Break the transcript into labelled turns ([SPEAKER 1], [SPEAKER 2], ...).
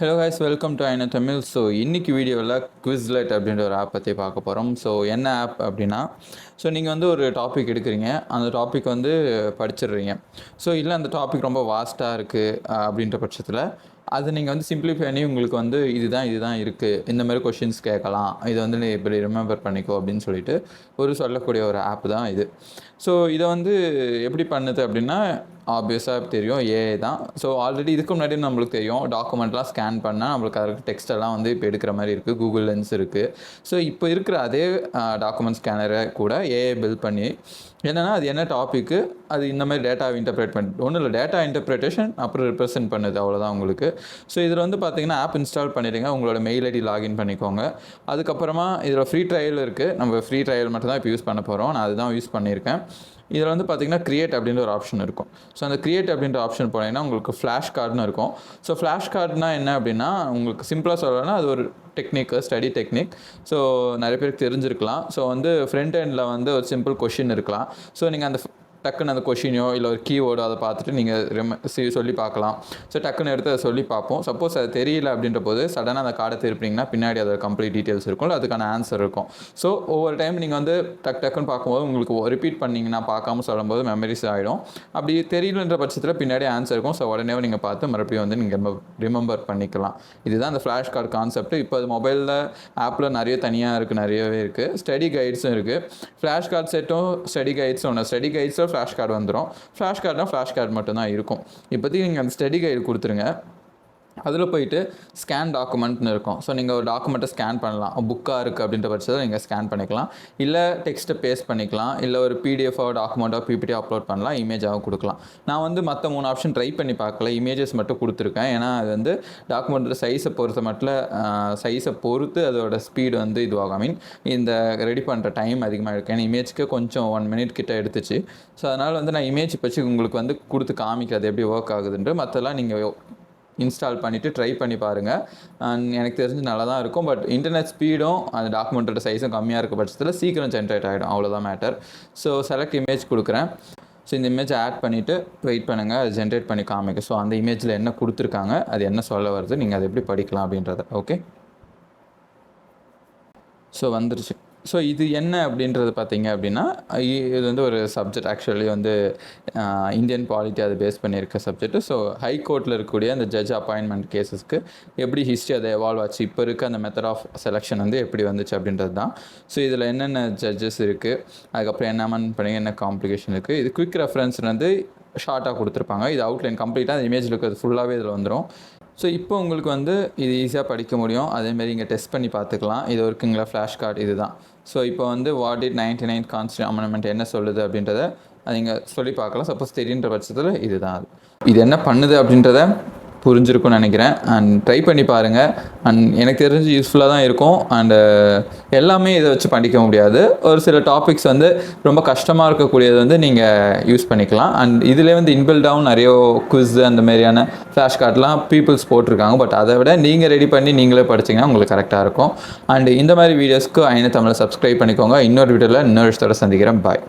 [SPEAKER 1] Hello guys welcome to ஐன Tamil so இன்றைக்கி வீடியோவில் குவிஸ்லெட் அப்படின்ற ஒரு ஆப் பற்றி பார்க்க போகிறோம் ஸோ என்ன ஆப் அப்படின்னா ஸோ நீங்கள் வந்து ஒரு டாபிக் எடுக்கிறீங்க. அந்த டாபிக் வந்து படிச்சிடுறீங்க. ஸோ இல்லை அந்த டாபிக் ரொம்ப வாஸ்ட்டாக இருக்குது அப்படின்ற பட்சத்தில் அது நீங்கள் வந்து சிம்பிளிஃபை பண்ணி உங்களுக்கு வந்து இதுதான் இதுதான் இருக்குது இந்த மாதிரி கொஷின்ஸ் கேட்கலாம். இதை வந்து நீ இப்படி ரிமெம்பர் பண்ணிக்கோ அப்படின்னு சொல்லிட்டு ஒரு சொல்லக்கூடிய ஒரு ஆப் தான் இது. ஸோ இதை வந்து எப்படி பண்ணுது அப்படின்னா ஆப்வியஸாக தெரியும் ஏஐ தான். ஸோ ஆல்ரெடி இதுக்கு முன்னாடி நம்மளுக்கு தெரியும் டாக்குமெண்ட்லாம் ஸ்கேன் பண்ணால் நம்மளுக்கு அதுக்கு டெக்ஸ்ட் எல்லாம் வந்து இப்போ எடுக்கிற மாதிரி இருக்குது கூகுள் லென்ஸ் இருக்குது ஸோ இப்போ இருக்கிற அதே டாக்குமெண்ட் ஸ்கேனரை கூட ஏஐ பில்ட் பண்ணி என்னென்னா அது என்ன டாப்பிக்கு அது இந்த மாதிரி டேட்டா இன்டர்பிரேட் பண்ணி ஒன்றும் இல்லை டேட்டா இன்டர்பிரேட்டேஷன் அப்புறம் ரிப்ரசென்ட் பண்ணுது அவ்வளோதான் உங்களுக்கு. ஸோ இதில் வந்து பார்த்தீங்கன்னா ஆப் இன்ஸ்டால் பண்ணிடுங்க உங்களோட மெயில் ஐடி லாகின் பண்ணிக்கோங்க. அதுக்கப்புறமா இதில் ஃப்ரீ ட்ரையல் இருக்குது நம்ம ஃப்ரீ ட்ரையல் மட்டும் தான் இப்போ யூஸ் பண்ண போகிறோம் நான் அதுதான் யூஸ் பண்ணியிருக்கேன். இதில் வந்து பார்த்தீங்கன்னா க்ரியேட் அப்படின்ற ஒரு ஆப்ஷன் இருக்கும். ஸோ அந்த க்ரியேட் அப்படின்ற ஆப்ஷன் போனீங்கன்னா உங்களுக்கு ஃப்ளாஷ் கார்டுன்னு இருக்கும். ஸோ ஃப்ளாஷ் கார்டுனா என்ன அப்படின்னா உங்களுக்கு சிம்பிளாக சொல்லணும்னா அது ஒரு டெக்னிக் ஸ்டடி டெக்னிக் ஸோ நிறைய பேருக்கு தெரிஞ்சிருக்கலாம். ஸோ வந்து ஃப்ரண்ட் எண்டில் வந்து ஒரு சிம்பிள் கொஷின் இருக்கலாம். ஸோ நீங்கள் அந்த டக்குன்னு அந்த கொஷினோ இல்லை ஒரு கீவேர்டோ அதை பார்த்துட்டு நீங்கள் ரெம சொல்லி பார்க்கலாம். ஸோ டக்குன்னு எடுத்து அதை சொல்லி பார்ப்போம். சப்போஸ் அது தெரியல அப்படின்ற போது சடனாக அந்த கார்டை திருப்பினீங்கன்னா பின்னாடி அதோட கம்ப்ளீட் டீட்டெயில்ஸ் இருக்கும்ல அதுக்கான ஆன்சர் இருக்கும். ஸோ ஒவ்வொரு டைம் நீங்கள் வந்து டக் டக்குன்னு பார்க்கும்போது உங்களுக்கு ரிப்பீட் பண்ணிங்கன்னா பார்க்காம சொல்லும்போது மெமரிஸ் ஆகிடும் அப்படி தெரியலன்ற பட்சத்தில் பின்னாடி ஆன்சர் இருக்கும். ஸோ உடனே நீங்கள் பார்த்து மறுபடியும் வந்து நீங்கள் ரிமெம்பர் பண்ணிக்கலாம். இதுதான் அந்த ஃப்ளாஷ் கார்டு கான்செப்ட் இப்போ அது மொபைலில் ஆப்பில் நிறைய தனியாக இருக்குது நிறையவே இருக்குது ஸ்டடி கைட்ஸும் இருக்குது ஃப்ளாஷ் கார்டு செட்டும் ஸ்டடி கைட்ஸும் ஒன்று ஸ்டடி கைட்ஸில் ஃப்ளாஷ் கார்டு வந்துடும் ஃப்ளாஷ் கார்டுனா ஃப்ளாஷ் கார்டு மட்டும்தான் இருக்கும். இப்போதைக்கு நீங்கள் அந்த ஸ்டடி கைடு கொடுத்துருங்க. அதில் போயிட்டு ஸ்கேன் டாக்குமெண்ட்னு இருக்கும். ஸோ நீங்கள் ஒரு டாக்குமெண்ட்டை ஸ்கேன் பண்ணலாம். புக்காக இருக்குது அப்படின்ற பட்சத்தில் நீங்கள் ஸ்கேன் பண்ணிக்கலாம். இல்லை டெக்ஸ்ட்டை பேஸ்ட் பண்ணிக்கலாம். இல்லை ஒரு பிடிஎஃபோ டாக்குமெண்ட்டோ பிபிடி அப்லோட் பண்ணலாம். இமேஜாகவும் கொடுக்கலாம். நான் வந்து மற்ற மூணு ஆப்ஷன் ட்ரை பண்ணி பார்க்கல. இமேஜஸ் மட்டும் கொடுத்துருக்கேன். ஏன்னா அது வந்து டாக்குமெண்ட் சைஸை பொறுத்த மட்டும் சைஸை பொறுத்து அதோட ஸ்பீடு வந்து இதுவாகும். ஐ மீன் இந்த ரெடி பண்ணுற டைம் அதிகமாக இருக்குது ஏன்னா இமேஜ்க்கு கொஞ்சம் ஒன் மினிட் கிட்ட எடுத்துச்சு. ஸோ அதனால் வந்து நான் இமேஜ் வச்சு உங்களுக்கு வந்து கொடுத்து காமிக்கிறது எப்படி ஒர்க் ஆகுதுன்ட்டு. மற்றெல்லாம் நீங்கள் இன்ஸ்டால் பண்ணிவிட்டு ட்ரை பண்ணி பாருங்கள் அண்ட் எனக்கு தெரிஞ்சு நல்லா தான் இருக்கும். பட் இன்டர்நெட் ஸ்பீடும் அந்த டாக்குமெண்ட்டோட சைஸும் கம்மியாக இருக்க பட்சத்தில் சீக்கிரம் ஜென்ரேட் ஆகிடும் அவ்வளோதான் மேட்டர் ஸோ செலக்ட் இமேஜ் கொடுக்குறேன். ஸோ இந்த இமேஜ் ஆட் பண்ணிவிட்டு வெயிட் பண்ணுங்கள் அது ஜென்ரேட் பண்ணி காமிக்கும் ஸோ அந்த இமேஜில் என்ன கொடுத்துருக்காங்க அது என்ன சொல்ல வருது நீங்கள் அதை எப்படி படிக்கலாம் அப்படின்றத. ஓகே ஸோ வந்துருச்சு. ஸோ இது என்ன அப்படின்றது பார்த்தீங்க அப்படின்னா இது வந்து ஒரு சப்ஜெக்ட் ஆக்சுவலி வந்து இந்தியன் பாலிட்டி அதை பேஸ் பண்ணியிருக்க சப்ஜெக்ட் ஸோ ஹை கோர்ட்டில் இருக்கக்கூடிய அந்த ஜட்ஜ் அப்பாயின்மெண்ட் கேஸஸ்க்கு எப்படி ஹிஸ்ட்ரி அதை எவால்வ் ஆச்சு இப்போ இருக்க அந்த மெத்தட் ஆஃப் செலெக்ஷன் வந்து எப்படி வந்துச்சு அப்படின்றது தான். ஸோ இதில் என்னென்ன ஜட்ஜஸ் இருக்குது அதுக்கப்புறம் என்ன அமெண்ட் பண்ணி என்ன காம்ப்ளிகேஷன் இருக்குது இது குவிக் ரெஃபரன்ஸ் வந்து ஷார்ட்டாக கொடுத்துருப்பாங்க. இது அவுட்லைன் கம்ப்ளீட்டாக அந்த இமேஜில் இருக்கிறது ஃபுல்லாகவே இதில் வந்துடும் ஸோ இப்போ உங்களுக்கு வந்து இது ஈஸியாக படிக்க முடியும். அதேமாரி இங்கே டெஸ்ட் பண்ணி பார்த்துக்கலாம். இது இருக்குங்களா ஃப்ளாஷ் கார்டு இதுதான் ஸோ இப்போ வந்து what it ninety nine constitution amendment என்ன சொல்லுது அப்படின்றத நீங்கள் சொல்லி பார்க்கலாம். சப்போஸ் தெரியுன்ற பட்சத்தில் இதுதான் அது. இது என்ன பண்ணுது அப்படின்றத புரிஞ்சிருக்கும்னு நினைக்கிறேன். அண்ட் ட்ரை பண்ணி பாருங்கள் அண்ட் எனக்கு தெரிஞ்சு யூஸ்ஃபுல்லாக தான் இருக்கும். அண்டு uh, எல்லாமே இதை வச்சு படிக்க முடியாது. ஒரு சில டாபிக்ஸ் வந்து ரொம்ப கஷ்டமாக இருக்கக்கூடியது வந்து நீங்கள் யூஸ் பண்ணிக்கலாம். அண்ட் இதிலே வந்து இன்பில்டாகவும் நிறைய குவிஸ் அந்த மாதிரியான ஃப்ளாஷ் கார்ட்லாம் பீப்புள்ஸ் போட்டிருக்காங்க. பட் அதை விட நீங்கள் ரெடி பண்ணி நீங்களே படிச்சீங்கன்னா உங்களுக்கு கரெக்டாக இருக்கும். அண்ட் இந்த மாதிரி வீடியோஸ்க்கு ஐநா தமிழை சப்ஸ்கிரைப் பண்ணிக்கோங்க. இன்னொரு வீடியோவில் இன்னொரு விஷயத்தோட சந்திக்கிறேன். பாய்